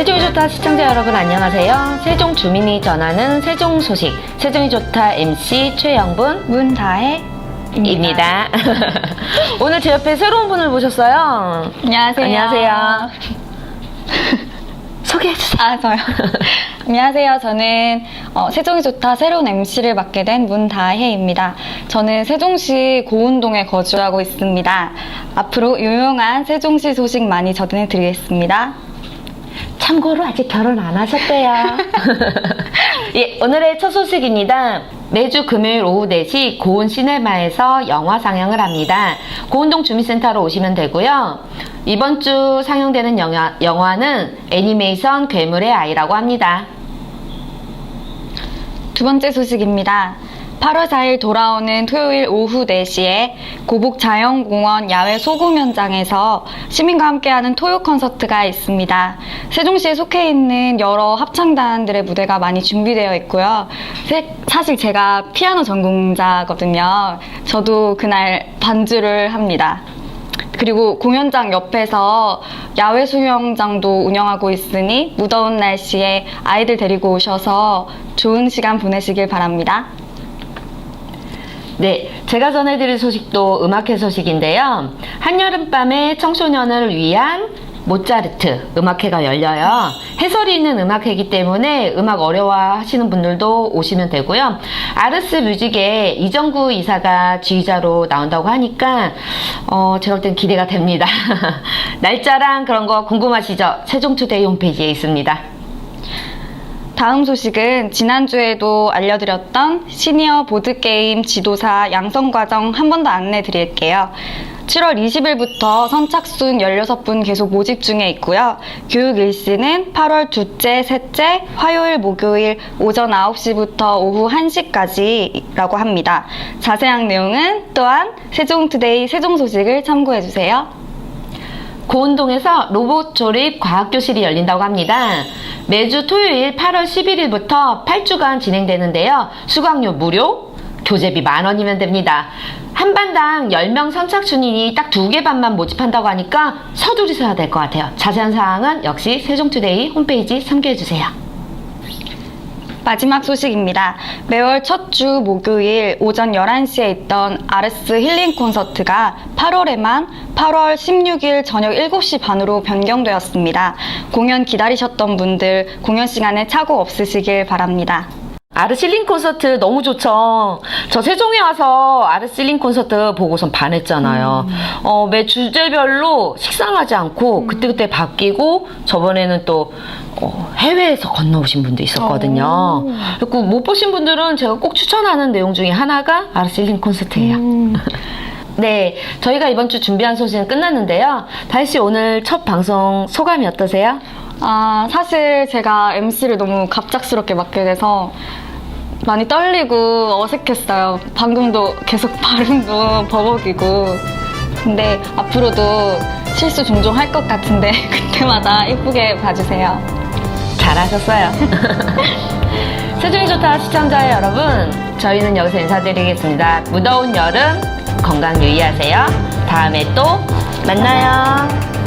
세종이 좋다 시청자 여러분 안녕하세요. 세종 주민이 전하는 세종 소식 세종이 좋다 MC 최영분 문다혜 입니다. 오늘 제 옆에 새로운 분을 모셨어요. 안녕하세요. 안녕하세요. 소개해 주세요. 아, 저요. 안녕하세요. 저는 어, 세종이 좋다 새로운 MC를 맡게 된 문다혜입니다. 저는 세종시 고운동에 거주하고 있습니다. 앞으로 유용한 세종시 소식 많이 전해드리겠습니다. 참고로 아직 결혼 안 하셨대요. 예, 오늘의 첫 소식입니다. 매주 금요일 오후 4시 고운 시네마에서 영화 상영을 합니다. 고운동 주민센터로 오시면 되고요. 이번 주 상영되는 영화, 영화는 애니메이션 괴물의 아이라고 합니다. 두 번째 소식입니다. 8월 4일 돌아오는 토요일 오후 4시에 고북 자연공원 야외 소금 현장에서 시민과 함께하는 토요 콘서트가 있습니다. 세종시에 속해 있는 여러 합창단들의 무대가 많이 준비되어 있고요. 세- 사실 제가 피아노 전공자거든요. 저도 그날 반주를 합니다. 그리고 공연장 옆에서 야외 수영장도 운영하고 있으니 무더운 날씨에 아이들 데리고 오셔서 좋은 시간 보내시길 바랍니다. 네, 제가 전해드릴 소식도 음악회 소식인데요. 한여름밤에 청소년을 위한 모차르트 음악회가 열려요. 해설이 있는 음악회이기 때문에 음악 어려워하시는 분들도 오시면 되고요. 아르스 뮤직의 이정구 이사가 지휘자로 나온다고 하니까 어, 제가 볼 땐 기대가 됩니다. 날짜랑 그런 거 궁금하시죠? 세종투데이 홈페이지에 있습니다. 다음 소식은 지난주에도 알려드렸던 시니어 보드게임 지도사 양성과정 한 번 더 안내 드릴게요. 7월 20일부터 선착순 16분 계속 모집 중에 있고요. 교육 일시는 8월 둘째, 셋째, 화요일, 목요일 오전 9시부터 오후 1시까지라고 합니다. 자세한 내용은 또한 세종투데이 세종 소식을 참고해 주세요. 고운동에서 로봇 조립 과학교실이 열린다고 합니다. 매주 토요일 8월 11일부터 8주간 진행되는데요. 수강료 무료, 교재비 만 원이면 됩니다. 한 반당 10명 선착순인이 딱 두 개 반만 모집한다고 하니까 서두르셔야 될 것 같아요. 자세한 사항은 역시 세종투데이 홈페이지 참고해주세요. 마지막 소식입니다. 매월 첫 주 목요일 오전 11시에 있던 아르스 힐링 콘서트가 8월에만 8월 16일 저녁 7시 반으로 변경되었습니다. 공연 기다리셨던 분들 공연 시간에 착오 없으시길 바랍니다. 아르실링 콘서트 너무 좋죠. 저 세종에 와서 아르실링 콘서트 보고선 반했잖아요. 어, 매 주제별로 식상하지 않고 그때그때 바뀌고 저번에는 또 어, 해외에서 건너오신 분도 있었거든요. 그리고 못 보신 분들은 제가 꼭 추천하는 내용 중에 하나가 아르실링 콘서트예요. 네, 저희가 이번 주 준비한 소식은 끝났는데요. 다시 오늘 첫 방송 소감이 어떠세요? 아, 사실 제가 MC를 너무 갑작스럽게 맡게 돼서 많이 떨리고 어색했어요. 방금도 계속 발음도 버벅이고. 근데 앞으로도 실수 종종 할 것 같은데 그때마다 예쁘게 봐주세요. 잘하셨어요. 세종이 좋다 시청자 여러분, 저희는 여기서 인사드리겠습니다. 무더운 여름 건강 유의하세요. 다음에 또 만나요.